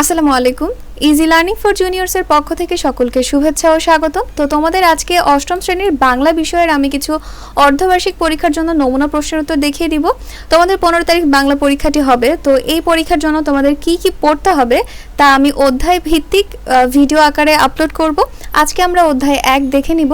আসসালামু আলাইকুম। Easy learning for জুনিয়র্সের পক্ষ থেকে সকলকে শুভেচ্ছা ও স্বাগত তো তোমাদের আজকে অষ্টম শ্রেণির বাংলা বিষয়ের আমি কিছু অর্ধবার্ষিক পরীক্ষার জন্য নমুনা প্রশ্নের উত্তর দেখিয়ে দিব। তোমাদের পনেরো তারিখ বাংলা পরীক্ষাটি হবে। তো এই পরীক্ষার জন্য তোমাদের কি কি পড়তে হবে তা আমি অধ্যায় ভিত্তিক ভিডিও আকারে আপলোড করব। আজকে আমরা অধ্যায় এক দেখে নিব।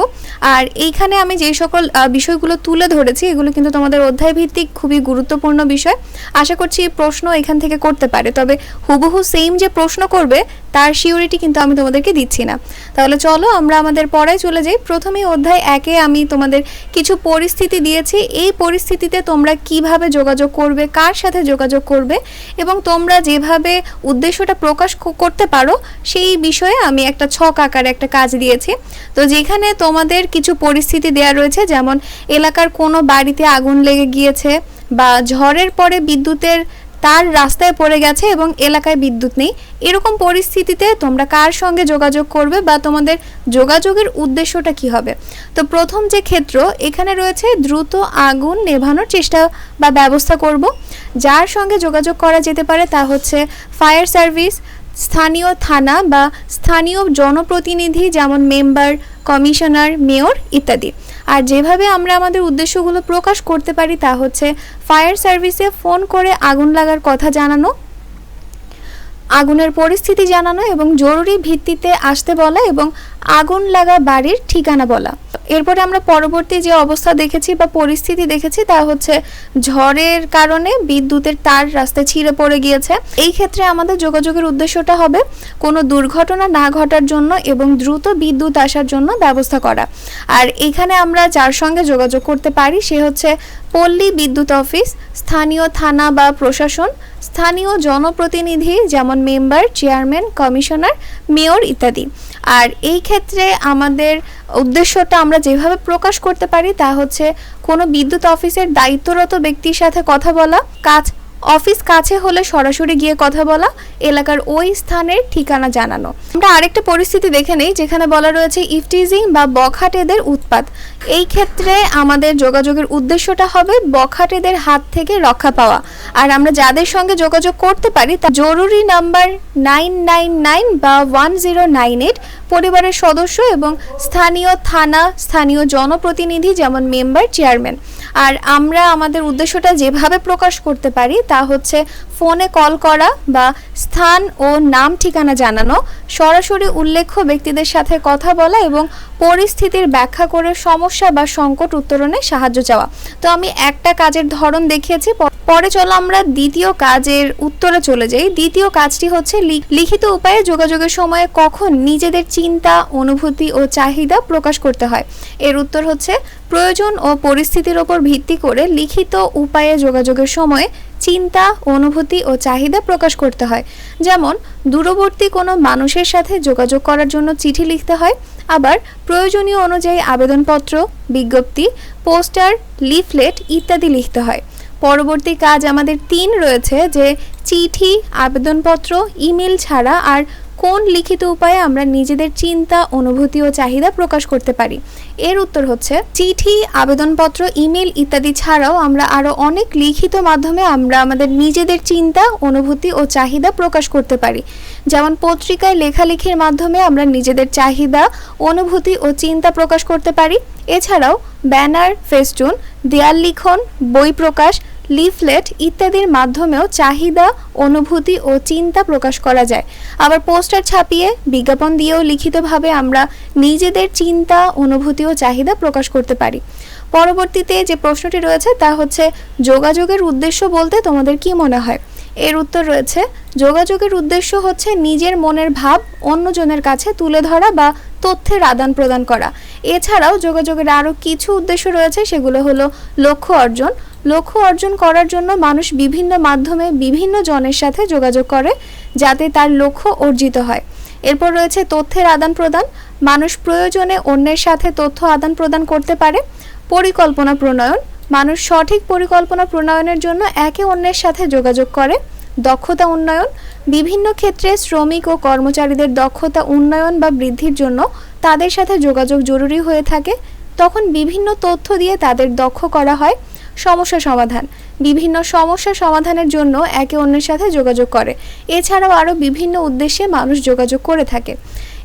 আর এইখানে আমি যেই সকল বিষয়গুলো তুলে ধরেছি, এগুলো কিন্তু তোমাদের অধ্যায় ভিত্তিক খুবই গুরুত্বপূর্ণ বিষয়। আশা করছি প্রশ্ন এখান থেকে করতে পারে। তবে হুবহু সেম যে প্রশ্ন করবে তার সিওরিটি কিন্তু আমি তোমাদেরকে দিচ্ছি না। তাহলে চলো আমরা আমাদের পড়ায় চলে যাই। প্রথমেই অধ্যায় একে আমি তোমাদের কিছু পরিস্থিতি দিয়েছি। এই পরিস্থিতিতে তোমরা কীভাবে যোগাযোগ করবে, কার সাথে যোগাযোগ করবে এবং তোমরা যেভাবে উদ্দেশ্যটা প্রকাশ করতে পারো, সেই বিষয়ে আমি একটা ছক আকারে একটা কাজ দিয়েছি। তো যেখানে তোমাদের কিছু পরিস্থিতি দেয়া রয়েছে, যেমন এলাকার কোনো বাড়িতে আগুন লেগে গিয়েছে বা ঝড়ের পরে বিদ্যুতের তার রাস্তায় পড়ে গেছে এবং এলাকায় বিদ্যুৎ নেই। এরকম পরিস্থিতিতে তোমরা কার সঙ্গে যোগাযোগ করবে বা তোমাদের যোগাযোগের উদ্দেশ্যটা কি হবে? তো প্রথম যে ক্ষেত্র, এখানে রয়েছে দ্রুত আগুন নেভানোর চেষ্টা বা ব্যবস্থা করব। যার সঙ্গে যোগাযোগ করা যেতে পারে তা হচ্ছে ফায়ার সার্ভিস, স্থানীয় থানা বা স্থানীয় জনপ্রতিনিধি যেমন মেম্বার, কমিশনার, মেয়র ইত্যাদি। আর যেভাবে আমরা আমাদের উদ্দেশ্যগুলো প্রকাশ করতে পারি তা হচ্ছে ফায়ার সার্ভিসে ফোন করে আগুন লাগার কথা জানানো, আগুনের পরিস্থিতি জানানো এবং জরুরি ভিত্তিতে আসতে বলা এবং আগুন লাগা বাড়ির ঠিকানা বলা। এরপরে আমরা পরবর্তী যে অবস্থা দেখেছি বা পরিস্থিতি দেখেছি তা হচ্ছে ঝড়ের কারণে বিদ্যুতের তার রাস্তায় ছিঁড়ে পড়ে গিয়েছে। এই ক্ষেত্রে আমাদের যোগাযোগের উদ্দেশ্যটা হবে কোনো দুর্ঘটনা না ঘটার জন্য এবং দ্রুত বিদ্যুৎ আসার জন্য ব্যবস্থা করা। আর এখানে আমরা যার সঙ্গে যোগাযোগ করতে পারি সে হচ্ছে পল্লী বিদ্যুৎ অফিস, স্থানীয় থানা বা প্রশাসন, স্থানীয় জনপ্রতিনিধি যেমন মেম্বার, চেয়ারম্যান, কমিশনার, মেয়র ইত্যাদি। আর এই ক্ষেত্রে আমাদের উদ্দেশ্যটা আমরা যেভাবে প্রকাশ করতে পারি তা হচ্ছে কোনো বিদ্যুৎ অফিসের দায়িত্বরত ব্যক্তির সাথে কথা বলা, কাজ অফিস কাছে হলে সরাসরি গিয়ে কথা বলা, এলাকার ওই স্থানের ঠিকানা জানানো। আমরা আরেকটা পরিস্থিতি দেখে নেই, যেখানে বলা রয়েছে ইফটিজিং বা বখাটেদের উৎপাত। এই ক্ষেত্রে আমাদের যোগাযোগের উদ্দেশ্যটা হবে বখাটেদের হাত থেকে রক্ষা পাওয়া। আর আমরা যাদের সঙ্গে যোগাযোগ করতে পারি তা জরুরি নাম্বার নাইন নাইন নাইন বা ওয়ান জিরো নাইন এইট, পরিবারের সদস্য এবং স্থানীয় থানা, স্থানীয় জনপ্রতিনিধি, যেমন মেম্বার, চেয়ারম্যান। আর আমরা আমাদের উদ্দেশ্যটা যেভাবে প্রকাশ করতে পারি তা হচ্ছে ফোনে কল করা বা স্থান ও নাম ঠিকানা জানানো, সরাসরি উল্লেখ্য ব্যক্তিদের সাথে কথা বলা এবং পরিস্থিতির ব্যাখ্যা করে সমস্যা বা সংকট উত্তরণে সাহায্য চাওয়া। তো আমি একটা কাজের ধরন দেখিয়েছি পরে চলো আমরা দ্বিতীয় কাজের উত্তরে চলে যাই। দ্বিতীয় কাজটি হচ্ছে লিখিত উপায়ে যোগাযোগের সময়ে কখন নিজেদের চিন্তা, অনুভূতি ও চাহিদা প্রকাশ করতে হয়। এর উত্তর হচ্ছে প্রয়োজন ও পরিস্থিতির ওপর ভিত্তি করে লিখিত উপায়ে যোগাযোগের সময়ে চিন্তা, অনুভূতি ও চাহিদা প্রকাশ করতে হয়। যেমন, দূরবর্তী কোনো মানুষের সাথে যোগাযোগ করার জন্য চিঠি লিখতে হয়। আবার, প্রয়োজনীয় অনুযায়ী আবেদনপত্র, বিজ্ঞপ্তি, পোস্টার, লিফলেট ইত্যাদি লিখতে হয়। পরবর্তী কাজ আমাদের তিন রয়েছে, যে চিঠি, আবেদনপত্র, ইমেল ছাড়া আর কোন লিখিত উপায়ে আমরা নিজেদের চিন্তা, অনুভূতি ও চাহিদা প্রকাশ করতে পারি। এর উত্তর হচ্ছে, চিঠি, আবেদনপত্র, ইমেল ইত্যাদি ছাড়াও আমরা আরও অনেক লিখিত মাধ্যমে আমরা আমাদের নিজেদের চিন্তা, অনুভূতি ও চাহিদা প্রকাশ করতে পারি। যেমন পত্রিকায় লেখালেখির মাধ্যমে আমরা নিজেদের চাহিদা, অনুভূতি ও চিন্তা প্রকাশ করতে পারি। এছাড়াও ব্যানার, ফেস্টুন, দেয়াল লিখন, বই প্রকাশ লিফলেট ইত্যাদির মাধ্যমেও চাহিদা, অনুভূতি ও চিন্তা প্রকাশ করা যায়। আবার পোস্টার ছাপিয়ে বিজ্ঞাপন দিয়েও লিখিতভাবে আমরা নিজেদের চিন্তা, অনুভূতি ও চাহিদা প্রকাশ করতে পারি। পরবর্তীতে যে প্রশ্নটি রয়েছে তা হচ্ছে, যোগাযোগের উদ্দেশ্য বলতে তোমাদের কি মনে হয়? এর উত্তর রয়েছে, যোগাযোগের উদ্দেশ্য হচ্ছে নিজের মনের ভাব অন্যজনের কাছে তুলে ধরা বা তথ্যের আদান প্রদান করা। এছাড়াও যোগাযোগের আরও কিছু উদ্দেশ্য রয়েছে, সেগুলো হলো লক্ষ্য অর্জন লক্ষ্য অর্জন করার জন্য মানুষ বিভিন্ন মাধ্যমে বিভিন্ন জনের সাথে যোগাযোগ করে যাতে তার লক্ষ্য অর্জিত হয়। এরপর রয়েছে তথ্যের আদান প্রদান। মানুষ প্রয়োজনে অন্যের সাথে তথ্য আদান প্রদান করতে পারে। পরিকল্পনা প্রণয়ন। মানুষ সঠিক পরিকল্পনা প্রণয়নের জন্য একে অন্যের সাথে যোগাযোগ করে। দক্ষতা উন্নয়ন। বিভিন্ন ক্ষেত্রে শ্রমিক ও কর্মচারীদের দক্ষতা উন্নয়ন বা বৃদ্ধির জন্য তাদের সাথে যোগাযোগ জরুরি হয়ে থাকে। তখন বিভিন্ন তথ্য দিয়ে তাদের দক্ষ করা হয়। সমস্যা সমাধান। বিভিন্ন সমস্যা সমাধানের জন্য একে অন্যের সাথে যোগাযোগ করে। এছাড়াও আরও বিভিন্ন উদ্দেশ্যে মানুষ যোগাযোগ করে থাকে।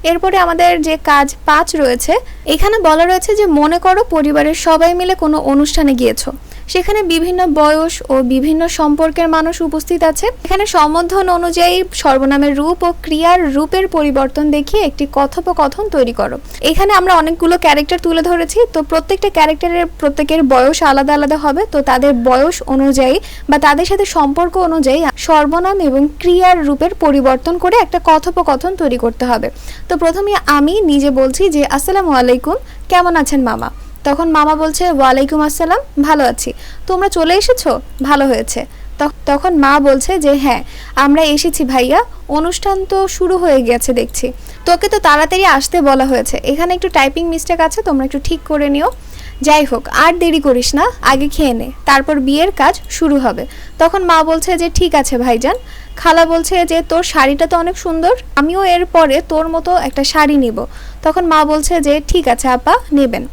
এরপরে আমাদের যে কাজ পাঁচ রয়েছে, এখানে বলা রয়েছে যে মনে করো পরিবারের সবাই মিলে কোনো অনুষ্ঠানে গিয়েছো। সেখানে বিভিন্ন বয়স ও বিভিন্ন সম্পর্কের মানুষ উপস্থিত আছে। এখানে সম্বোধন অনুযায়ী সর্বনামের রূপ ও ক্রিয়ার রূপের পরিবর্তন দেখিয়ে একটি কথোপকথন তৈরি করো। এখানে আমরা অনেকগুলো ক্যারেক্টার তুলে ধরেছি। তো প্রত্যেকটা ক্যারেক্টারের প্রত্যেকের বয়স আলাদা আলাদা হবে। তো তাদের বয়স অনুযায়ী বা তাদের সাথে সম্পর্ক অনুযায়ী সর্বনাম এবং ক্রিয়ার রূপের পরিবর্তন করে একটা কথোপকথন তৈরি করতে হবে। তো প্রথমে আমি নিজে বলছি যে, আসসালামু আলাইকুম। কেমন আছেন মামা? তখন মামা বলছে, ওয়ালাইকুম আসসালাম, ভালো আছি। তোমরা চলে এসেছ? ভালো হয়েছে। তখ- তখন মা বলছে যে হ্যাঁ আমরা এসেছি ভাইয়া। অনুষ্ঠান তো শুরু হয়ে গেছে, দেখছি। তোকে তো তাড়াতাড়ি আসতে বলা হয়েছে। এখানে একটু টাইপিং মিস্টেক আছে, তোমরা একটু ঠিক করে নিও। যাই হোক, আর দেরি করিস না, আগে খেয়ে নে। তারপর বিয়ের কাজ শুরু হবে। তখন মা বলছে যে, ঠিক আছে ভাইজান। খালা বলছে যে, তোর শাড়িটা তো অনেক সুন্দর, আমিও এর পরে তোর মতো একটা শাড়ি নিব। তখন মা বলছে যে, ঠিক আছে আপা, নেবেন।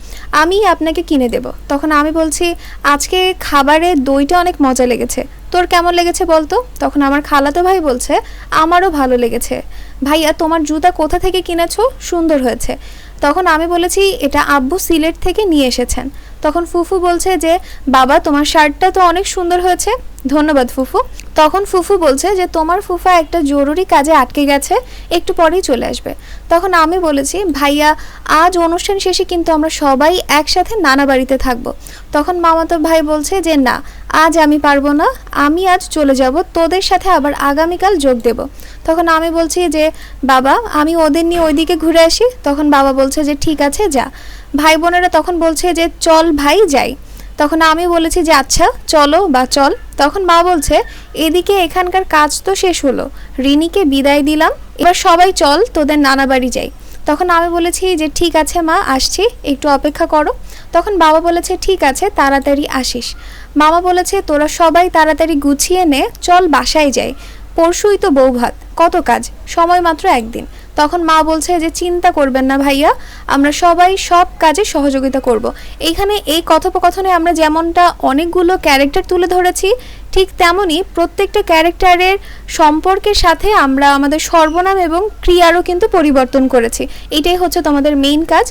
আমি আপনাকে কিনে দেব। তখন আমি বলছি, আজকে খাবারে দইটা অনেক মজা লেগেছে। তোর কেমন লেগেছে বলতো? তখন আমার খালাতো ভাই বলছে, আমারও ভালো লেগেছে। ভাইয়া, তোমার জুতা কোথা থেকে কিনেছো? সুন্দর হয়েছে। তখন আমি বলেছি, এটা আব্বু সিলেট থেকে নিয়ে এসেছেন। তখন ফুফু বলছে যে, বাবা, তোমার শার্টটা তো অনেক সুন্দর হয়েছে। ধন্যবাদ ফুফু। তখন ফুফু বলছে যে, তোমার ফুফা একটা জরুরি কাজে আটকে গেছে, একটু পরেই চলে আসবে। তখন আমি বলেছি, ভাইয়া, আজ অনুষ্ঠান শেষে কিন্তু আমরা সবাই একসাথে নানা বাড়িতে থাকব। তখন মামাতো ভাই বলছে যে, না, আজ আমি পারব না, আমি আজ চলে যাব, তোদের সাথে আবার আগামীকাল যোগ দেব। তখন আমি বলছি যে, বাবা, আমি ওদের নিয়ে ওইদিকে ঘুরে আসি। তখন বাবা বলছে যে, ঠিক আছে, যা। ভাই বোনেরা তখন বলছে যে, চল ভাই, যাই। তখন আমি বলেছি যে আচ্ছা চলো বা চল। তখন মা বলছে, এদিকে এখানকার কাজ তো শেষ হলো। রিনিকে বিদায় দিলাম। এবার সবাই চল, তোদের নানা বাড়ি যাই। তখন আমি বলেছি যে, ঠিক আছে মা, আসছি। একটু অপেক্ষা করো। তখন বাবা বলেছে, ঠিক আছে, তাড়াতাড়ি আসিস। মামা বলেছে, তোরা সবাই তাড়াতাড়ি গুছিয়ে নে, চল বাসায় যাই। পরশুই তো বউ ভাত কত কাজ? সময় মাত্র একদিন। তখন মা বলছে যে, চিন্তা করবেন না ভাইয়া, আমরা সবাই সব কাজে সহযোগিতা করব। এইখানে এই কথোপকথনে আমরা যেমনটা অনেকগুলো ক্যারেক্টার তুলে ধরেছি, ঠিক তেমনই প্রত্যেকটা ক্যারেক্টারের সম্পর্কের সাথে আমরা আমাদের সর্বনাম এবং ক্রিয়ারও কিন্তু পরিবর্তন করেছি এটাই হচ্ছে তোমাদের মেইন কাজ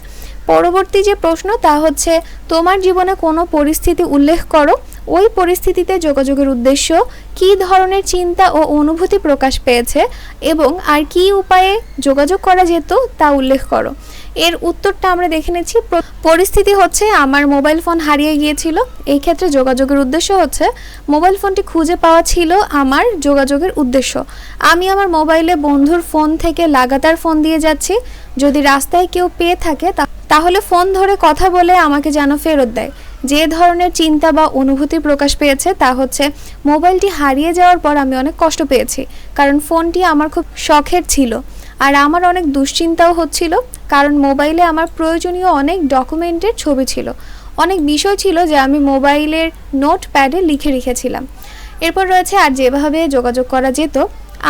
পরবর্তী যে প্রশ্ন, তা হচ্ছে, তোমার জীবনে কোনো পরিস্থিতি উল্লেখ করো ওই পরিস্থিতিতে যোগাযোগের উদ্দেশ্য কী ধরনের চিন্তা ও অনুভূতি প্রকাশ পেয়েছে এবং আর কী উপায়ে যোগাযোগ করা যেত তা উল্লেখ করো। এর উত্তরটা আমরা দেখে নিচ্ছি। পরিস্থিতি হচ্ছে, আমার মোবাইল ফোন হারিয়ে গিয়েছিল। এই ক্ষেত্রে যোগাযোগের উদ্দেশ্য হচ্ছে, মোবাইল ফোনটি খুঁজে পাওয়া ছিল আমার যোগাযোগের উদ্দেশ্য। আমি আমার মোবাইলে বন্ধুর ফোন থেকে লাগাতার ফোন দিয়ে যাচ্ছি। যদি রাস্তায় কেউ পেয়ে থাকে তাহলে ফোন ধরে কথা বলে আমাকে যেন ফেরত দেয়। যে ধরনের চিন্তা বা অনুভূতি প্রকাশ পেয়েছে তা হচ্ছে, মোবাইলটি হারিয়ে যাওয়ার পর আমি অনেক কষ্ট পেয়েছি, কারণ ফোনটি আমার খুব শখের ছিল। আর আমার অনেক দুশ্চিন্তাও হচ্ছিল, কারণ মোবাইলে আমার প্রয়োজনীয় অনেক ডকুমেন্টের ছবি ছিল। অনেক বিষয় ছিল যে আমি মোবাইলের নোট প্যাডে লিখে রেখেছিলাম। এরপর রয়েছে, আর যেভাবে যোগাযোগ করা যেত,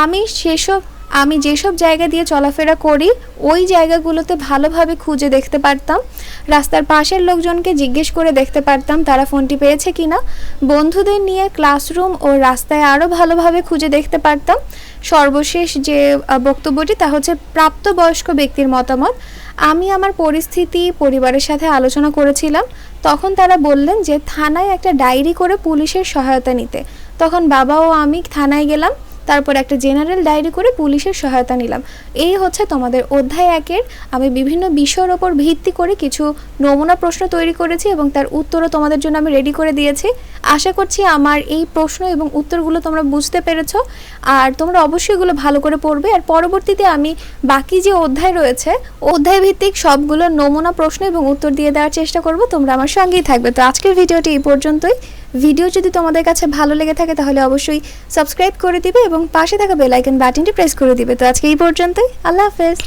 আমি সেসব আমি যেসব জায়গা দিয়ে চলাফেরা করি, ওই জায়গাগুলোতে ভালোভাবে খুঁজে দেখতে পারতাম। রাস্তার পাশের লোকজনকে জিজ্ঞেস করে দেখতে পারতাম তারা ফোনটি পেয়েছে কিনা। বন্ধুদের নিয়ে ক্লাসরুম ও রাস্তায় আরও ভালোভাবে খুঁজে দেখতে পারতাম। সর্বশেষ যে বক্তব্যটি তা হচ্ছে প্রাপ্তবয়স্ক ব্যক্তির মতামত। আমি আমার পরিস্থিতি, পরিবারের সাথে আলোচনা করেছিলাম। তখন তারা বললেন যে, থানায় একটা ডায়েরি করে পুলিশের সহায়তা নিতে। তখন বাবা ও আমি থানায় গেলাম। তারপর একটা জেনারেল ডায়েরি করে পুলিশের সহায়তা নিলাম। এই হচ্ছে তোমাদের অধ্যায় একের। আমি বিভিন্ন বিষয়ের ওপর ভিত্তি করে কিছু নমুনা প্রশ্ন তৈরি করেছি এবং তার উত্তরও তোমাদের জন্য আমি রেডি করে দিয়েছি। আশা করছি আমার এই প্রশ্ন এবং উত্তরগুলো তোমরা বুঝতে পেরেছ। আর তোমরা অবশ্যই এগুলো ভালো করে পড়বে। আর পরবর্তীতে আমি বাকি যে অধ্যায় রয়েছে অধ্যায় ভিত্তিক সবগুলো নমুনা প্রশ্ন এবং উত্তর দিয়ে দেওয়ার চেষ্টা করব। তোমরা আমার সঙ্গেই থাকবে। তো আজকের ভিডিওটি এই পর্যন্তই। ভিডিও যদি তোমাদের কাছে ভালো লেগে থাকে, তাহলে অবশ্যই সাবস্ক্রাইব করে দিবে এবং পাশে থাকা বেল আইকন বাটনটি প্রেস করে দিবে। তো আজকে এই পর্যন্তই। আল্লাহ হাফেজ।